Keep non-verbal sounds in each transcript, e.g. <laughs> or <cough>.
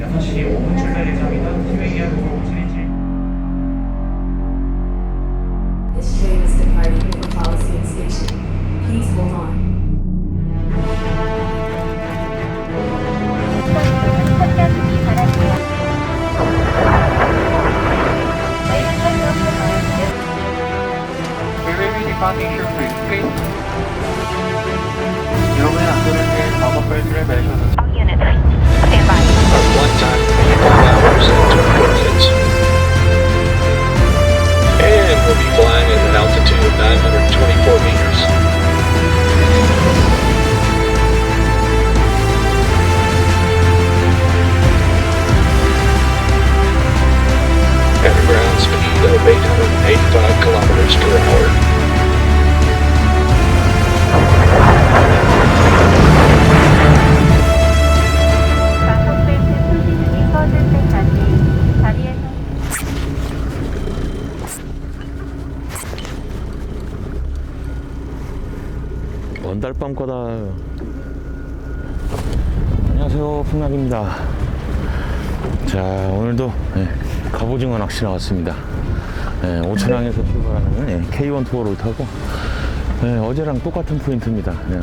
6시 5분 출발 예정이던 티웨이안 577 This train is departing from Coliseum Station. Please hold on. 여러분의 안전을 작업 벨트를 매셔서 All units. One time, 25 hours and two coordinates. And we'll be flying at an altitude of 924 meters. At 오늘도 예, 갑오징어 낚시 나왔습니다. 예, 오천항에서 출발하는 예, K1 투어를 타고 예, 어제랑 똑같은 포인트입니다. 예,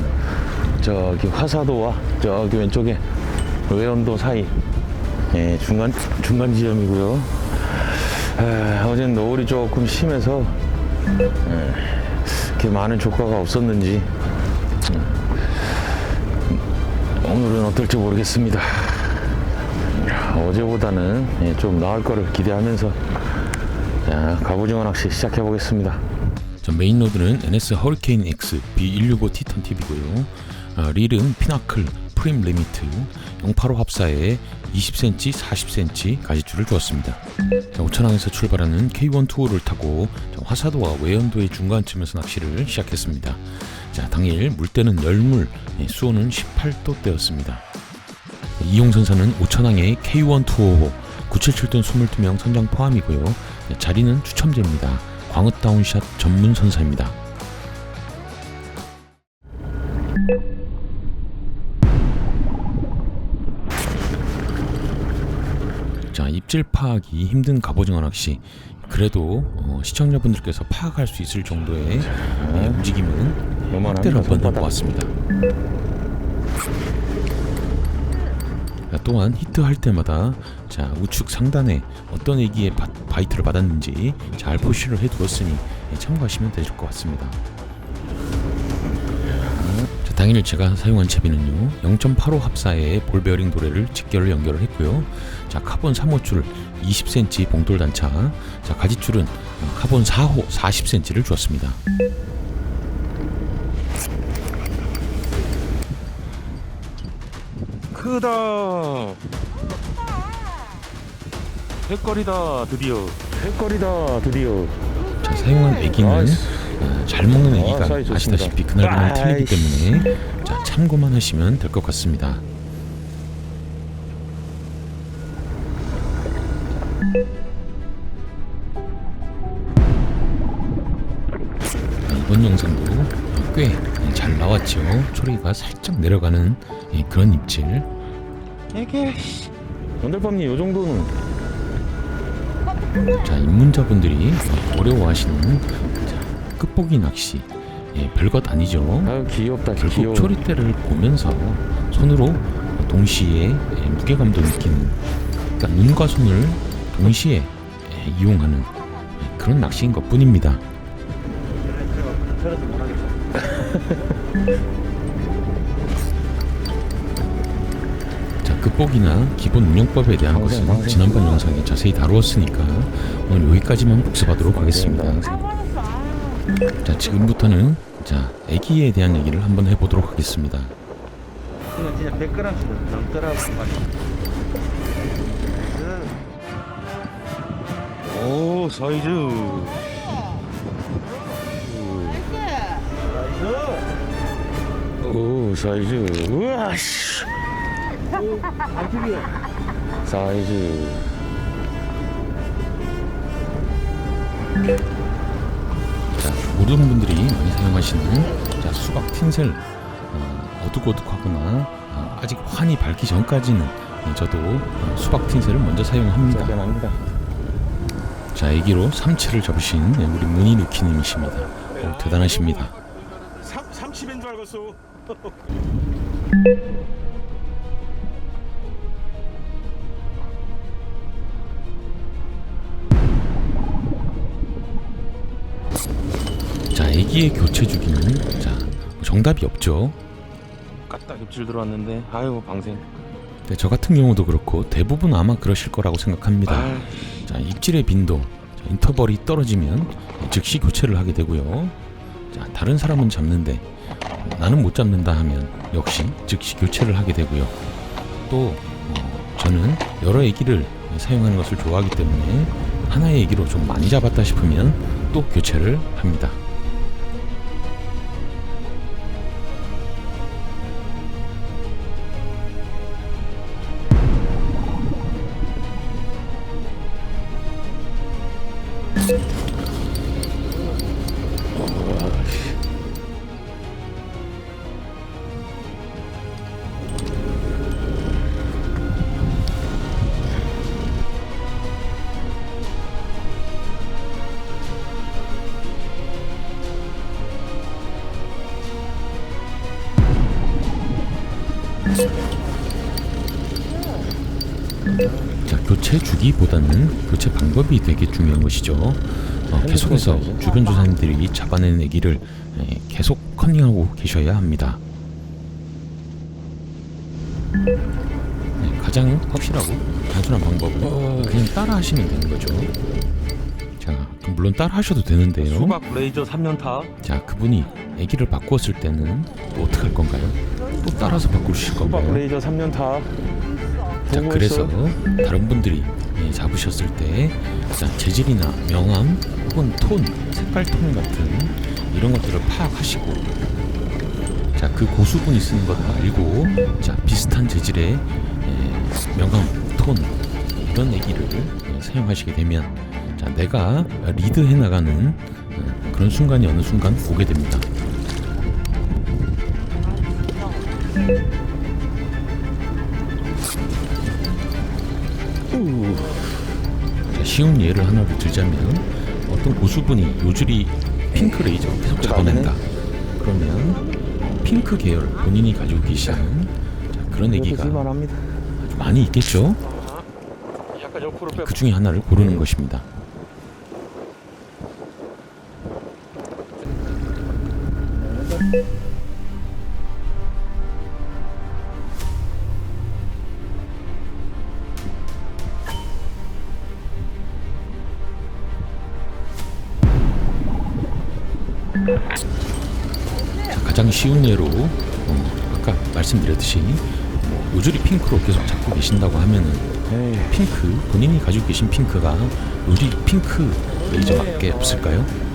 저기 화사도와 저기 왼쪽에 외연도 사이 예, 중간 중간 지점이고요. 에, 어제는 노을이 조금 심해서 예, 이렇게 많은 조과가 없었는지 오늘은 어떨지 모르겠습니다. 어제보다는 예, 좀 나을 거를 기대하면서 자, 갑오징어 낚시 시작해 보겠습니다. 자, 메인 로드는 NS 허리케인 X B165 티탄 팁이고요. 아, 릴은 피나클 프림 리미트 085 합사에 20cm, 40cm 가지줄을 주었습니다. 자, 오천항에서 출발하는 K1 투어를 타고 자, 화사도와 외연도의 중간쯤에서 낚시를 시작했습니다. 자, 당일 물때는 열물, 예, 수온은 18도대였습니다. 이용선사는 오천항의 K1 투어호 977돈 22명 선장 포함이고요. 네, 자리는 추첨제입니다. 광읍 다운샷 전문 선사입니다. 자, 입질 파악이 힘든 갑오징어 낚시. 그래도 어, 시청자분들께서 파악할 수 있을 정도의 예, 움직임은 확대를 한번. 해보았습니다. 또한 히트할 때마다 자 우측 상단에 어떤 애기의 바, 바이트를 받았는지 잘 표시를 해두었으니 예, 참고하시면 될 것 같습니다. 자, 당일 제가 사용한 채비는요 0.85 합사의 볼 베어링 도래를 직결을 연결을 했고요. 자 카본 3호줄 20cm 봉돌 단차, 자 가지줄은 어, 카본 4호 40cm를 주었습니다. 크다. 횟거리다 드디어. 횟거리다 드디어. 자, 사용한 애기는 나이스. 어, 잘 먹는 아, 애기가 사이즈 아시다시피. 그날그날 틀리기 아이씨. 때문에 자 참고만 하시면 될 것 같습니다. 자, 이번 영상도 꽤 잘 나왔죠. 초리가 살짝 내려가는 예, 그런 입질. 이게 원달밤님 요 정도는 자 입문자분들이 어려워하시는 자, 끝보기 낚시 예, 별것 아니죠. 아유 귀엽다 결국 귀여워. 초리대를 보면서 손으로 동시에 예, 무게감도 느끼는 그러니까 눈과 손을 동시에 예, 이용하는 예, 그런 낚시인 것 뿐입니다. <laughs> 자, 끝보기나 기본 운영법에 대한 방생, 것은. 지난번 영상에 자세히 다루었으니까 오늘 여기까지만 복습하도록 하겠습니다. 자, 지금부터는 자, 애기에 대한 얘기를 한번 해보도록 하겠습니다. 이건 진짜 100g씩 넘더라고 말이야. 오 사이즈. 오 사이즈. 우와 씨. 사이즈. 자, 모든 분들이 많이 사용하시는 자, 수박 틴셀 어, 어둑어둑하거나 어, 아직 환이 밝기 전까지는 예, 저도 어, 수박 틴셀을 먼저 사용합니다. 자, 애기로 삼치를 접으신 예, 우리 무늬 루키님이십니다. 어, 대단하십니다. 30인 줄 알겠어. <laughs> 자, 애기의 교체 주기는 자 뭐 정답이 없죠. 까딱 입질 들어왔는데 아유 방생. 네, 저 같은 경우도 그렇고 대부분 아마 그러실 거라고 생각합니다. 아, 자, 입질의 빈도, 자, 인터벌이 떨어지면 즉시 교체를 하게 되고요. 자, 다른 사람은 잡는데 나는 못 잡는다 하면 역시 즉시 교체를 하게 되고요. 또 어, 저는 여러 애기를 사용하는 것을 좋아하기 때문에 하나의 애기로 좀 많이 잡았다 싶으면 또 교체를 합니다. 자, 교체 주기보다는 교체 방법이 되게 중요한 것이죠. 어, 계속해서 주변 조사님들이 잡아낸 애기를 에, 계속 컨닝하고 계셔야 합니다. 네, 가장 확실하고 단순한 방법은 그냥 따라 하시면 되는 거죠. 물론 따라 하셔도 되는데요. 수박 레이저 3년타. 자, 그분이 애기를 바꾸었을 때는 또 어떻게 할 건가요? 또 따라서 바꾸실 수박 건가요? 레이저 3년타. 자 그래서 다른 분들이 예, 잡으셨을 때 자, 재질이나 명암 혹은 톤, 색깔 톤 같은 이런 것들을 파악하시고 자 그 고수분이 쓰는 것 알고 자 비슷한 재질의 예, 명암, 톤 이런 애기를 예, 사용하시게 되면 자 내가 리드해 나가는 어, 그런 순간이 어느 순간 오게 됩니다. 자, 쉬운 예를 하나를 들자면 어떤 고수분이 요줄이 핑크 레이저 계속 잡아낸다. 그러면 핑크 계열 본인이 가지고 계시는 자, 그런 애기가 많이 있겠죠. 빼. 그 중에 하나를 고르는 것입니다. 가장 쉬운 예로 어, 아까 말씀드렸듯이 뭐 요줄이 핑크로 계속 잡고 계신다고 하면은 에이, 핑크 본인이 가지고 계신 핑크가 우리 핑크 레이저밖에 없을까요?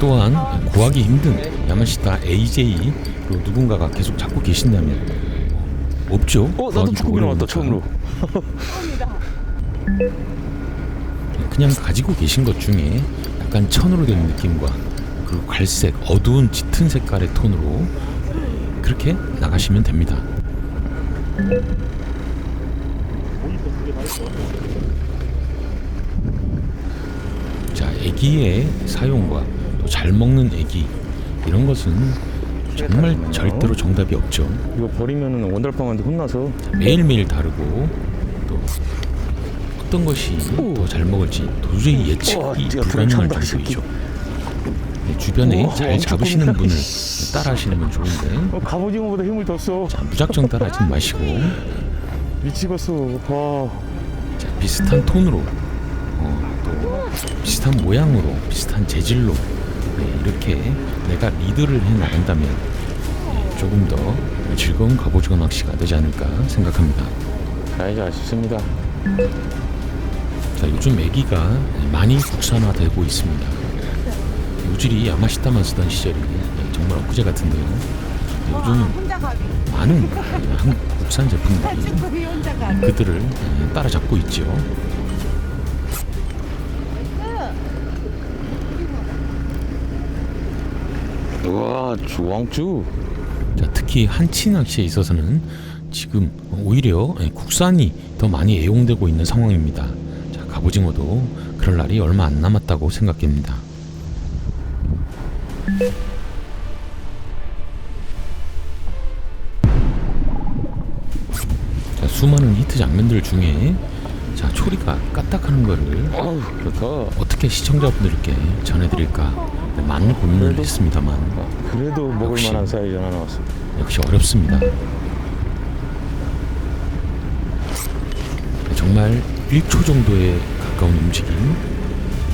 또한 구하기 힘든 야마시타 AJ로 누군가가 계속 잡고 계신다면 없죠. 어 나도 축구기 나왔다 어려우니까. 처음으로. 그냥 가지고 계신 것 중에 약간 천으로 된 느낌과 그리고 갈색 어두운 짙은 색깔의 톤으로 그렇게 나가시면 됩니다. 자, 애기의 사용과 또 잘 먹는 애기 이런 것은 정말 절대로 정답이 없죠. 이거 버리면은 원달빵한테 혼나서. 매일매일 다르고 또 어떤 것이 더 잘 먹을지 도저히 우와, 예측이 불창다, 정도이죠. 네, 주변에 우와, 잘 엄청 잡으시는. 분을 따라 하시면 좋은데 어, 갑오징어보다 힘을 더 써. 자, 무작정 따라 하지 마시고 미치겠어. 와. 자, 비슷한 톤으로 어, 또 비슷한 모양으로 비슷한 재질로 네, 이렇게 내가 리드를 해 나간다면 네, 조금 더 즐거운 갑오징어 낚시가 되지 않을까 생각합니다. 자 이제 아쉽습니다. 자, 요즘 애기가 많이 국산화되고 있습니다. 요질이 야마시타만 쓰던 시절이 정말 엊그제 같은데요. 요즘 많은 한국 국산 제품들이 그들을 따라잡고 있죠. 우와 주왕주. 자, 특히 한치 낚시에 있어서는 지금 오히려 예, 국산이 더 많이 애용되고 있는 상황입니다. 자, 갑오징어도 그럴 날이 얼마 안 남았다고 생각됩니다. 자, 수많은 히트 장면들 중에 자, 초리가 까딱하는 거를 어우 좋다. 어떻게 시청자분들께 전해드릴까 네, 많은 고민을 했습니다만 그래도 먹을 역시. 만한 사이즈 하나 나왔어. 역시 어렵습니다. 정말 1초 정도에 가까운 움직임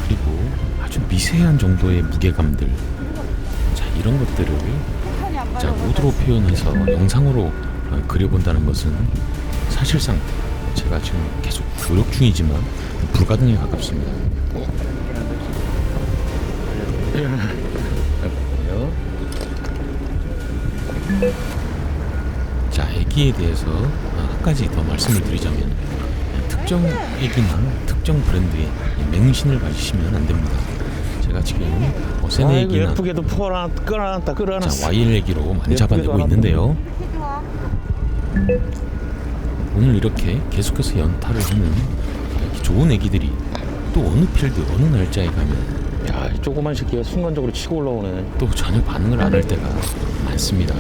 그리고 아주 미세한 정도의 무게감들 자 이런 것들을 자 모드로 표현해서 영상으로 어, 그려본다는 것은 사실상 제가 지금 계속 노력 중이지만 불가능에 가깝습니다. 자, 애기에 대해서 어, 한 가지 더 말씀을 드리자면 특정 애기나 특정 브랜드의 맹신을 가지시면 안 됩니다. 제가 지금 어, 세네 아이고 애기나 예쁘게도 풀어놨, 끌어놨다 끌어놨어. 자, YL 애기로 많이 잡아내고 있는데요. 오늘 이렇게 계속해서 연타를 하는 좋은 애기들이 또 어느 필드 어느 날짜에 가면 조그만 새끼가 순간적으로 치고 올라오네. 또 전혀 반응을 안 할 때가 많습니다.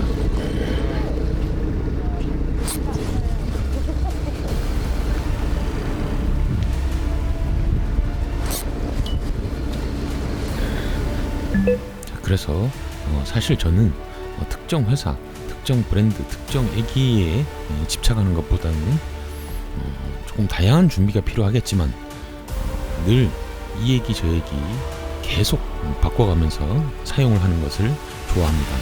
자, 그래서 어, 사실 저는 어, 특정 회사, 특정 브랜드, 특정 애기에 어, 집착하는 것보다는 어, 조금 다양한 준비가 필요하겠지만 어, 늘이 얘기 저 얘기 계속 바꿔가면서 사용을 하는 것을 좋아합니다.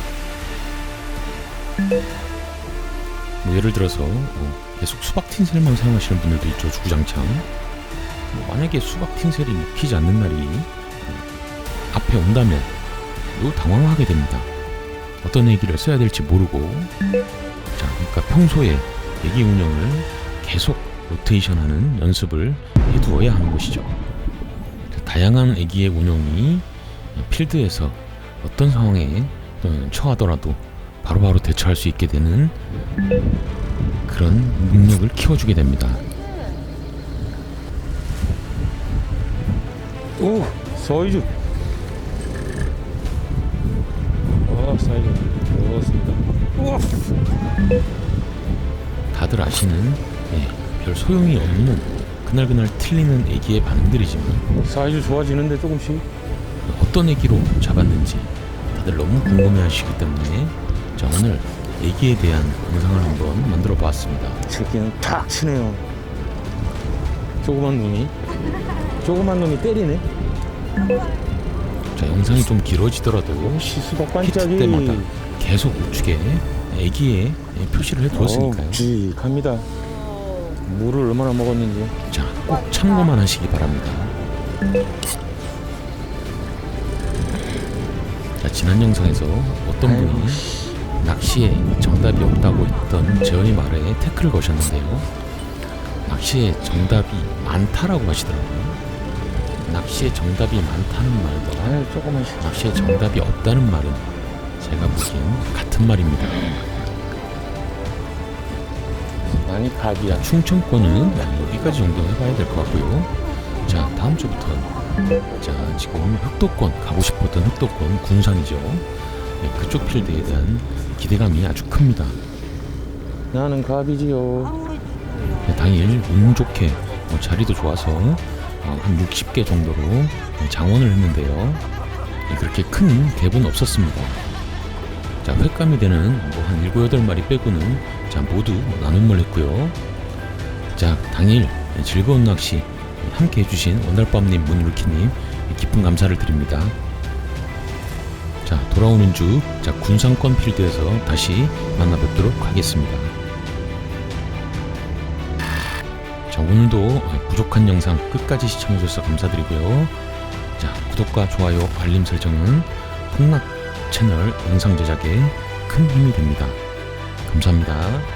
뭐 예를 들어서 어, 계속 수박 틴셀만 사용하시는 분들도 있죠 주구장창. 뭐 만약에 수박 틴셀이 먹히지 않는 날이 어, 앞에 온다면 또 당황하게 됩니다. 어떤 얘기를 써야 될지 모르고 자 그러니까 평소에 얘기 운영을 계속 로테이션하는 연습을 해두어야 하는 것이죠. 다양한 애기의 운영이 필드에서 어떤 상황에 어, 처하더라도 바로 바로 대처할 수 있게 되는 그런 능력을 키워주게 됩니다. 오, 사이즈. 어, 사이즈 좋습니다. 우와. 다들 아시는 예, 별 소용이 없는 그날그날 틀리는 애기의 반응들이지만 사이즈 좋아지는데 조금씩. 어떤 애기로 잡았는지 다들 너무 궁금해하시기 때문에 자 오늘 애기에 대한 영상을 한번 만들어 보았습니다. 새끼는 탁 치네요. 조그만 놈이. 조그만 놈이 때리네. 자 영상이 좀 길어지더라도 씨, 수박 히트 반짝이. 때마다 계속 우측에 애기의 표시를 해두었으니까요. 어, 묵직합니다. 물을 얼마나 먹었는지. 자, 꼭 참고만 하시기 바랍니다. 자, 지난 영상에서 어떤 분이 낚시에 정답이 없다고 했던 저의 말에 태클을 거셨는데요. 낚시에 정답이 많다라고 하시더라고요. 낚시에 정답이 많다는 말과. 낚시에 정답이 없다는 말은 제가 보기엔 같은 말입니다. 많이 각이야. 충청권은 여기까지 정도 해봐야 될 것 같고요. 자 다음 주부터는 자 지금 흑도권 가고 싶었던 흑도권 군산이죠. 네, 그쪽 필드에 대한 기대감이 아주 큽니다. 나는 갑이지요. 네, 당일 운 좋게 어, 자리도 좋아서 어, 한 60개 정도로 네, 장원을 했는데요. 네, 그렇게 큰 갭은 없었습니다. 자 횟감이 되는 뭐 한 7, 8마리 빼고는 자 모두 나눔을 했고요. 자 당일 즐거운 낚시 함께 해주신 원달밤님 문율키님 깊은 감사를 드립니다. 자 돌아오는 주 자 군산권 필드에서 다시 만나 뵙도록 하겠습니다. 자 오늘도 부족한 영상 끝까지 시청해주셔서 감사드리고요. 자 구독과 좋아요 알림 설정은 풍락 채널 영상 제작에 큰 힘이 됩니다. 감사합니다.